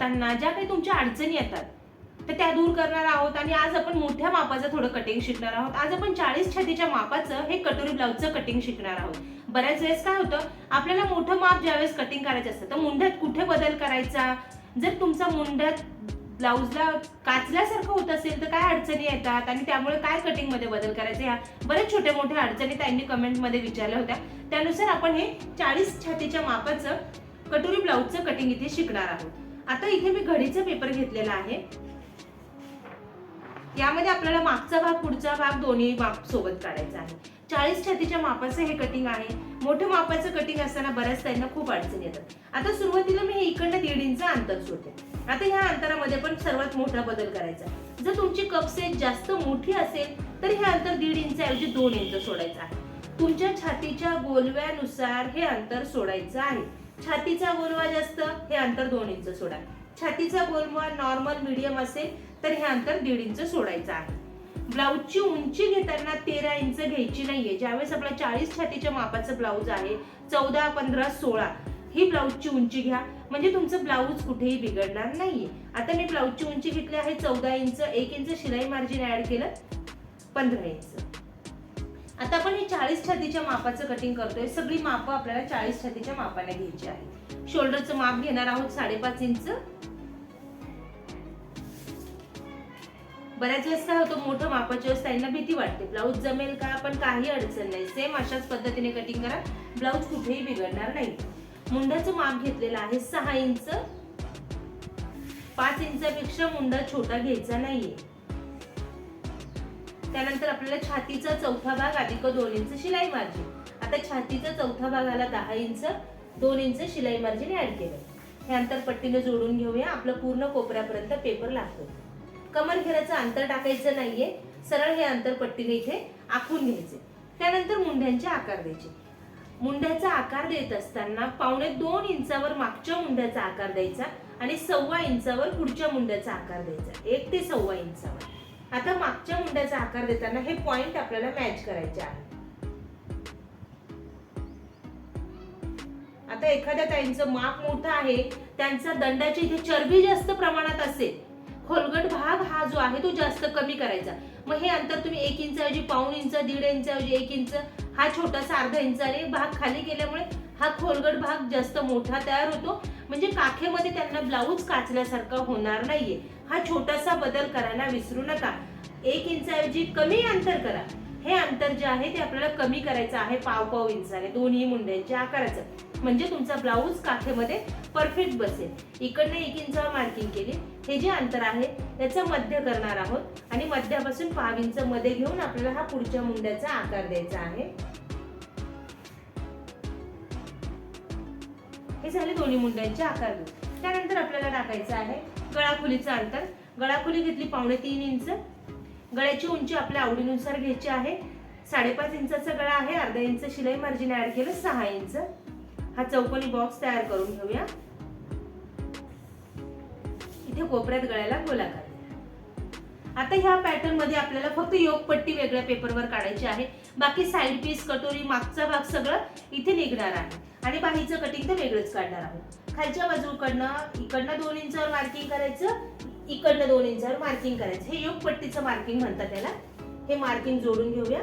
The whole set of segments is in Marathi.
करताना ज्या काही तुमच्या अडचणी येतात तर त्या दूर करणार आहोत आणि आज आपण मोठ्या मापाचं थोडं कटिंग शिकणार आहोत. आज आपण चाळीस छातीच्या मापाचं हे कटोरी ब्लाऊजचं कटिंग शिकणार आहोत. बऱ्याच वेळेस काय होतं आपल्याला मोठं माप ज्यावेळेस कटिंग करायचं असतं तर मुंड्यात कुठे बदल करायचा? जर तुमचा मुंड्यात ब्लाऊजला काचल्यासारखं होत असेल तर काय अडचणी येतात आणि त्यामुळे काय कटिंगमध्ये बदल करायचे? ह्या बरेच छोट्या मोठ्या अडचणी त्यांनी कमेंटमध्ये विचारल्या होत्या. त्यानुसार आपण हे चाळीस छातीच्या मापाचं कटोरी ब्लाऊजचं कटिंग इथे शिकणार आहोत. आता इथे मी घडीचा पेपर घेतलेला आहे. यामध्ये आपल्याला मागचा भाग पुढचा भाग दोन्ही माप सोबत काढायचा आहे. चाळीस छातीच्या मापाचं हे कटिंग आहे. मोठं मापाचं कटिंग असताना बऱ्याच त्यांना खूप अडचणी येतात. आता सुरुवातीला मी हे इकडनं दीड इंच अंतर सोडते. आता ह्या अंतरामध्ये पण सर्वात मोठा बदल करायचा जर तुमची कप साईज जास्त मोठी असेल तर हे अंतर दीड इंच ऐवजी दोन इंच सोडायचं आहे. तुमच्या छातीच्या गोलव्यानुसार हे अंतर सोडायचं आहे. छातीचा गोलवा जास्त हे अंतर दोन इंच सोडा. छातीचा गोलवा नॉर्मल मीडियम असेल तर हे अंतर दीड इंच सोडायचं आहे. ब्लाऊजची उंची घेताना तेरा इंच घ्यायची नाहीये. ज्यावेळेस आपला चाळीस छातीच्या मापाचं ब्लाऊज आहे चौदा पंधरा सोळा ही ब्लाऊजची उंची घ्या. म्हणजे तुमचं ब्लाऊज कुठेही बिघडणार नाहीये. आता मी ब्लाऊजची उंची घेतली आहे चौदा इंच एक इंच शिलाई मार्जिन ऍड केलं पंधरा इंच. आता आपण हे चाळीस छातीच्या मापाचं कटिंग करतोय. सगळी मापं आपल्याला चाळीस छातीच्या मापाने घ्यायची आहे. शोल्डरचं माप घेणार आहोत साडेपाच इंच बऱ्याच वेळेस काय होतं मोठं मापाच्या वेळेस त्यांना भीती वाटते. ब्लाऊज जमेल का? पण काही अडचण नाही. सेम अशाच पद्धतीने कटिंग करा. ब्लाऊज कुठेही बिघडणार नाही. मुंडाचं माप घेतलेलं आहे सहा इंच पाच इंचापेक्षा मुंडा छोटा घ्यायचा नाहीये. त्यानंतर आपल्याला छातीचा चौथा भाग अधिक दोन इंच शिलाई मार्जिन आता छातीचा चौथा भागाला दहा इंच दोन इंच शिलाई मार्जिन ऍड केलं. हे अंतर पट्टीने जोडून घेऊया. आपलं पूर्ण कोपऱ्यापर्यंत पेपर लागतो. कमर घेराचं अंतर टाकायचं नाहीये. सरळ हे अंतर पट्टीने इथे आखून घ्यायचे. त्यानंतर मुंड्यांचे आकार द्यायचे. मुंड्याचा आकार देत असताना पावणे दोन इंचावर मागच्या मुंड्याचा आकार द्यायचा आणि सव्वा इंचावर पुढच्या मुंड्याचा आकार द्यायचा. एक ते सव्वा इंचावर. आता मागच्या मुंड्याचा आकार देताना हे पॉइंट आपल्याला मॅच करायचे आहे. आता एखाद्या ताईंचं माप मोठं आहे त्यांचा दंडाची इथे चरबी जास्त प्रमाणात असेल खोलगट भाग हा जो आहे तो जास्त कमी करायचा. मग हे अंतर तुम्ही एक इंच ऐवजी पाऊण इंच दीड इंच ऐवजी एक इंच हा छोटासा अर्धा इंचाने भाग खाली केल्यामुळे हा खोलगट भाग जास्त मोठा तयार होतो. म्हणजे काखेमध्ये त्यांना ब्लाऊज काचल्यासारखा होणार नाहीये. हा छोटासा बदल करायला विसरू नका. एक इंचऐवजी कमी अंतर करा. हे अंतर जे आहे ते आपल्याला कमी करायचं आहे पाव पाव इंचाने दोन्ही मुंड्यांच्या आकाराचं. म्हणजे तुमचा ब्लाऊज काखेमध्ये परफेक्ट बसेल. इकडनं एक इंचावर मार्किंग केली. हे जे अंतर आहे त्याचं मध्य करणार आहोत. आणि मध्यापासून पाव इंच मध्ये घेऊन आपल्याला हा पुढच्या मुंड्याचा आकार द्यायचा आहे. हे झाले दोन्ही मुंड्यांचे आकार. त्यानंतर आपल्याला टाकायचं आहे गळाखोलीचं अंतर. गळाखोली घेतली पावणे तीन इंच. गळ्याची उंची आपल्या आवडीनुसार घ्यायची आहे. साडेपाच इंचाचा गळा आहे. अर्धा इंच शिलाई मार्जिन ऍड केलं सहा इंच. हा चौकोनी बॉक्स तयार करून घेऊया. इथे कोपऱ्यात गळ्याला गोलाकार. आता ह्या पॅटर्नमध्ये आपल्याला फक्त योगपट्टी वेगळ्या पेपरवर काढायची आहे. बाकी साईड पीस कटोरी मागचा भाग सगळं इथे निघणार आहे. आणि बाहीचं कटिंग तर वेगळंच काढणार आहोत. खालच्या बाजूकडनं इकडनं दोन इंचावर मार्किंग करायचं इकडनं दोन इंचावर मार्किंग करायचं. हे योगपट्टीचं मार्किंग म्हणतात त्याला. हे मार्किंग जोडून घेऊया.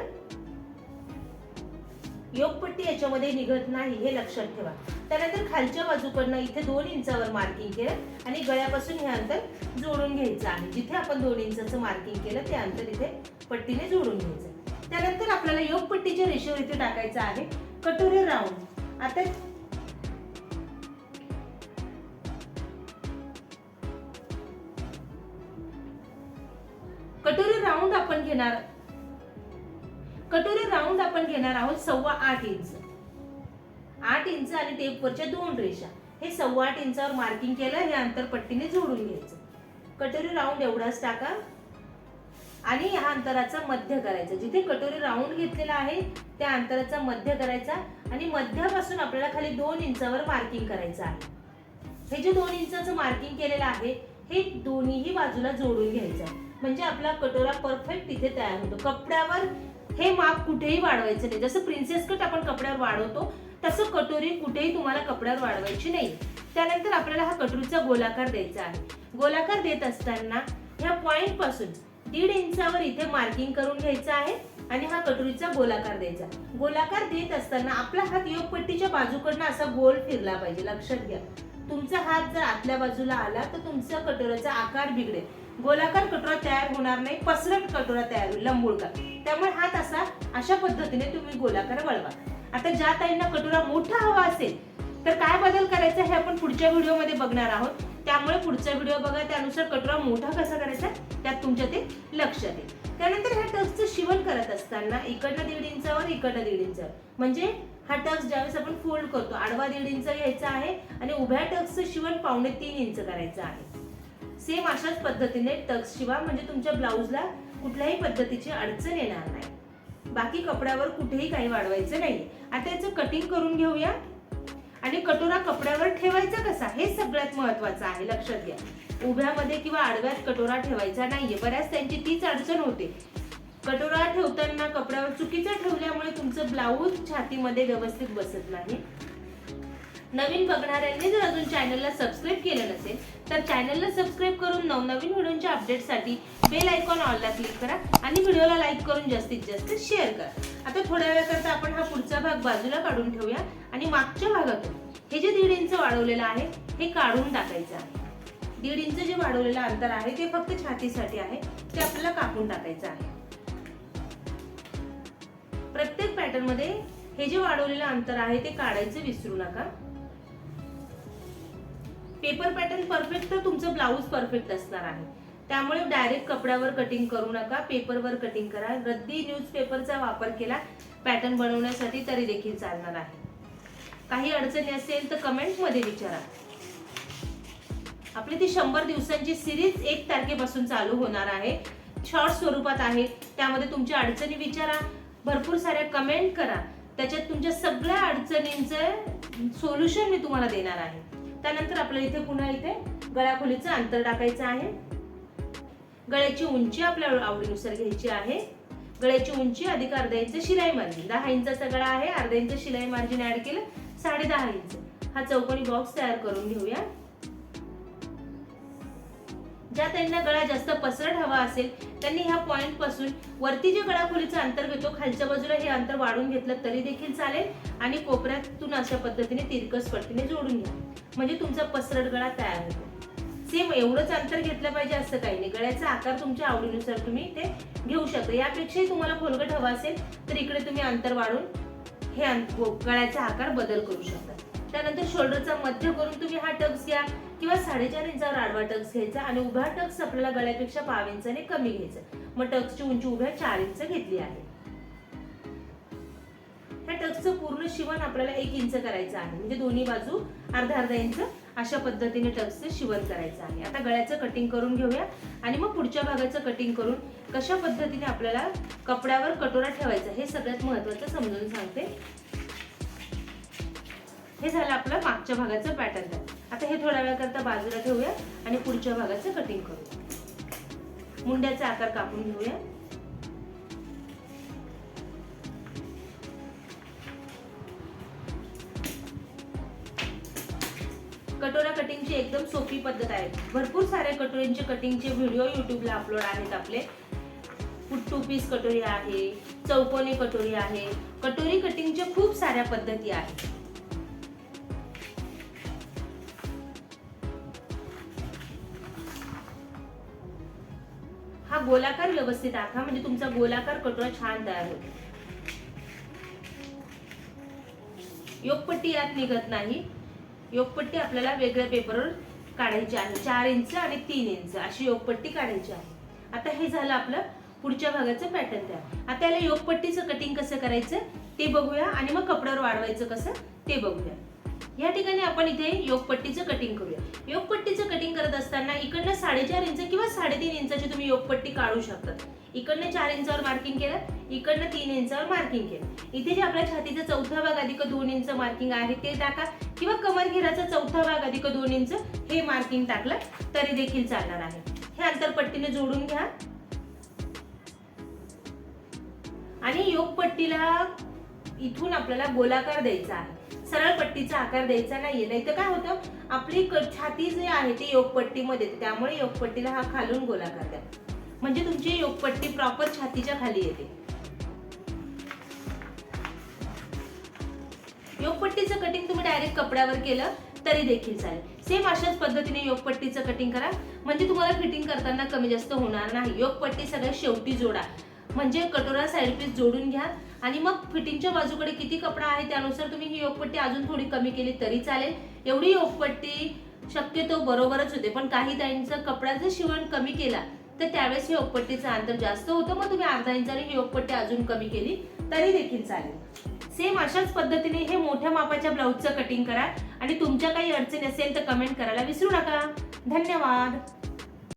योगपट्टी याच्यामध्ये निघत नाही हे लक्षात ठेवा. त्यानंतर खालच्या बाजूकडनं इथे दोन इंचावर मार्किंग केलं आणि गळ्यापासून हे अंतर जोडून घ्यायचं आहे. जिथे आपण दोन इंचाचं मार्किंग केलं ते अंतर इथे पट्टीने जोडून घ्यायचं त्यानंतर आपल्याला योगपट्टीच्या रेषेवर इथे टाकायचं आहे. कटोरे राऊंड आता कटोरी राऊंड आपण घेणार. कटोरी राऊंड आपण घेणार आहोत सव्वा आठ इंच आठ इंच आणि टेपवरच्या दोन रेषा. हे सव्वा आठ इंचावर मार्किंग केलं हे अंतर पट्टीने जोडून घ्यायचं. कटोरी राऊंड एवढाच टाका. आणि ह्या अंतराचा मध्य करायचा. जिथे कटोरी राऊंड घेतलेला आहे त्या अंतराचा मध्य करायचा. आणि मध्यापासून आपल्याला खाली दोन इंचावर मार्किंग करायचं आहे. हे जे दोन इंचाचं मार्किंग केलेलं आहे हे दोन्हीही बाजूला जोडून घ्यायचं आहे. म्हणजे आपला कटोरा परफेक्ट तिथे तयार होतो. कपड्यावर हे माप कुठेही वाढवायचं नाही. जसं प्रिन्सेस कट आपण कपड्यावर वाढवतो तसं कटोरी कुठेही तुम्हाला कपड्यावर वाढवायची नाही. त्यानंतर आपल्याला हा कटोरीचा गोलाकार द्यायचा आहे. गोलाकार देत असताना ह्या पॉइंटपासून दीड इंचावर इथे मार्किंग करून घ्यायचं आहे आणि हा कटोरीचा गोलाकार द्यायचा गोलाकार देत असताना आपला हात योगपट्टीच्या बाजूकडनं असा गोल फिरला पाहिजे. लक्षात घ्या. तुमचा हात जर आतल्या बाजूला आला तर तुमचा कटोऱ्याचा आकार बिघडेल. गोलाकार कटोरा तयार होणार नाही पसरट कटोरा तयार होईल लंबुळकार त्यामुळे हात असा अशा पद्धतीने तुम्ही गोलाकार वळवा. आता ज्या ताईंना कटोरा मोठा हवा असेल तर काय बदल करायचा हे आपण पुढच्या व्हिडिओमध्ये बघणार आहोत. त्यामुळे पुढचा व्हिडिओ बघा त्यानुसार कटोरा मोठा कसा करायचा त्यात तुमच्या ते लक्ष येईल त्यानंतर ह्या टक्सचं शिवण करत असताना इकडनं दीड इंचावर इकडनं दीड इंचावर. म्हणजे हा टक्स ज्यावेळेस आपण फोल्ड करतो आडवा दीड इंच घ्यायचा आहे आणि उभ्या टक्सचं शिवण पावणे तीन इंच करायचं आहे. सेम अशाच पद्धतीने टक्स शिवा म्हणजे तुमच्या ब्लाऊजला कुठल्याही पद्धतीची अडचण येणार नाही. बाकी कपड्यावर कुठेही काही वाढवायचं नाही. आता याचं कटिंग करून घेऊया. आणि कटोरा कपड्यावर ठेवायचा कसा? हे सगळ्यात महत्वाचं आहे लक्षात घ्या. उभ्यामध्ये किंवा आडव्यात कटोरा ठेवायचा नाहीये. बऱ्याच त्यांची तीच अडचण होते. कटोरा ठेवताना कपड्यावर चुकीचा ठेवल्यामुळे तुमचं ब्लाऊज छातीमध्ये व्यवस्थित बसत नाही. नवीन बघणाऱ्यांनी जर अजून चॅनलला सबस्क्राईब केलं नसेल तर चॅनलला सबस्क्राईब करून नवनवीन व्हिडिओच्या अपडेटसाठी बेल आयकॉन ऑलला क्लिक करा आणि व्हिडिओला लाईक करून जास्तीत जास्त शेअर करा. आता थोड्या वेळाकरता आपण हा पुढचा भाग बाजूला काढून ठेवूया आणि मागच्या भागातून हे जे दीड इंच वाढवलेलं आहे हे काढून टाकायचं आहे. दीड इंच जे वाढवलेलं अंतर आहे ते फक्त छातीसाठी आहे ते आपल्याला कापून टाकायचं आहे. प्रत्येक पॅटर्नमध्ये हे जे वाढवलेलं अंतर आहे ते काढायचं विसरू नका. पेपर पॅटर्न परफेक्ट तर तुमचं ब्लाऊज परफेक्ट असणार आहे. त्यामुळे डायरेक्ट कपड्यावर कटिंग करू नका पेपरवर कटिंग करा. रद्दी न्यूजपेपरचा वापर केला पॅटर्न बनवण्यासाठी तरी देखील चालणार आहे. काही अडचणी असेल तर कमेंटमध्ये विचारा. आपली ती शंभर दिवसांची सिरीज एक तारखेपासून चालू होणार आहे. शॉर्ट स्वरूपात आहे. त्यामध्ये तुमच्या अडचणी विचारा. भरपूर साऱ्या कमेंट करा. त्याच्यात तुमच्या सगळ्या अडचणींचं सोल्युशन मी तुम्हाला देणार आहे. त्यानंतर आपल्याला इथे पुन्हा इथे गळ्याखोलीचं अंतर टाकायचं आहे. गळ्याची उंची आपल्या आवडीनुसार घ्यायची आहे. गळ्याची उंची अधिक अर्धा इंच शिलाई मार्जिन. दहा इंचाचा गळा आहे. अर्धा इंच शिलाई मार्जिन ऍड केलं साडे दहा इंच. हा चौकोनी बॉक्स तयार करून घेऊया. ज्या त्यांना गळा जास्त पसरट हवा असेल त्यांनी ह्या पॉइंटपासून वरती जे गळाखोलीचं अंतर घेतो खालच्या बाजूला हे अंतर वाढून घेतलं तरी देखील चालेल. आणि कोपऱ्यातून अशा पद्धतीने तिरकस पट्टीने जोडून घ्या. म्हणजे तुमचा पसरट गळा तयार होतो. सेम एवढंच अंतर घेतलं पाहिजे असं काही नाही. गळ्याचा आकार तुमच्या आवडीनुसार तुम्ही ते घेऊ शकता. यापेक्षाही तुम्हाला खोलगट हवा असेल तर इकडे तुम्ही अंतर वाढून हे गळ्याचा आकार बदल करू शकता. त्यानंतर शोल्डरचा मध्य करून तुम्ही हा टक्स घ्या किंवा साडेचार इंचावर आडवा टक्स घ्यायचा आणि उभा टक्स आपल्याला गळ्यापेक्षा पाव इंचाने कमी घ्यायचा. मग टक्सची उंची उभ्या चार इंच घेतली आहे. ह्या पूर्ण शिवण आपल्याला एक इंच करायचं आहे. म्हणजे दोन्ही बाजू अर्धा अर्धा इंच अशा पद्धतीने टक्सचं शिवण करायचं आहे. आता गळ्याचं कटिंग करून घेऊया. आणि मग पुढच्या भागाचं कटिंग करून कशा पद्धतीने आपल्याला कपड्यावर कटोरा ठेवायचा हे सगळ्यात महत्वाचं समजून सांगते. हे झालं आपलं मागच्या भागाचं पॅटर्न आता हे थोड्या वेळाकरता बाजूला ठेवूया आणि पुढच्या भागाचं कटिंग करूया मुंड्याचा आकार कापून घेऊया. कटिंगची एकदम सोपी पद्धत आहे. भरपूर साऱ्या कटोऱ्यांचे कटिंगचे व्हिडिओ युट्यूबला अपलोड आहेत आपले. टू पीस कटोरी आहे चौकोनी कटोरी आहे. कटोरी कटिंगच्या खूप साऱ्या पद्धती आहेत. हा गोलाकार व्यवस्थित आखा म्हणजे तुमचा गोलाकार कटोरा छान तयार होतो. योगपट्टी यात निघत नाही. योगपट्टी आपल्याला वेगळ्या पेपरवर काढायची आहे. चार इंच आणि तीन इंच अशी योगपट्टी काढायची आहे. आता हे झालं आपलं पुढच्या भागाचं पॅटर्न तयार आता याला योगपट्टीचं कटिंग कसं करायचं? ते बघूया आणि मग कपड्यावर वाढवायचं कसं? ते बघूया. या ठिकाणी आपण इथे योगपट्टीचं कटिंग करूया. योगपट्टीचं कटिंग करत असताना इकडनं साडेचार इंच किंवा साडेतीन इंचाची तुम्ही योगपट्टी काढू शकतात इकडनं चार इंचावर मार्किंग केलं इकडनं तीन इंचावर मार्किंग केलं. इथे जे आपल्या छातीचा चौथा भाग अधिक दोन इंच मार्किंग आहे ते टाका किंवा कमर घेराचा चौथा भाग अधिक दोन इंच हे मार्किंग टाकलं तरी देखील चालणार आहे. हे अंतरपट्टीने जोडून घ्या. आणि योगपट्टीला इथून आपल्याला गोलाकार द्यायचा आहे. सरळ पट्टीचा आकार द्यायचा नाहीये. नाही तर काय होतं? आपली छाती जे आहे ती योगपट्टीमध्ये येते. त्यामुळे योगपट्टीला हा खालून गोलाकार द्या. म्हणजे तुमची योगपट्टी प्रॉपर छातीच्या खाली येते. योगपट्टीचं कटिंग तुम्ही डायरेक्ट कपड्यावर केलं तरी देखील चालेल. सेम अशाच पद्धतीने योगपट्टीचं कटिंग करा. म्हणजे तुम्हाला फिटिंग करताना कमी जास्त होणार नाही. योगपट्टी सगळ्यात शेवटी जोडा. म्हणजे कटोरा साईड पीस जोडून घ्या. आणि मग फिटिंगच्या बाजूकडे किती कपडा आहे त्यानुसार तुम्ही ही योगपट्टी अजून थोडी कमी केली तरी चालेल. एवढी योगपट्टी शक्यतो बरोबरच होते पण काही ताईंचा कपडा जर शिवण कमी केला तर त्यावेळेस हे योगपट्टीचं अंतर जास्त होतं. मग तुम्ही अर्धा इंचाने ही योगपट्टी अजून कमी केली तरी देखील चालेल. सेम अशाच पद्धतीने हे मोठ्या मापाच्या ब्लाऊजचं कटिंग करा. आणि तुमच्या काही अडचणी असेल तर कमेंट करायला विसरू नका. धन्यवाद.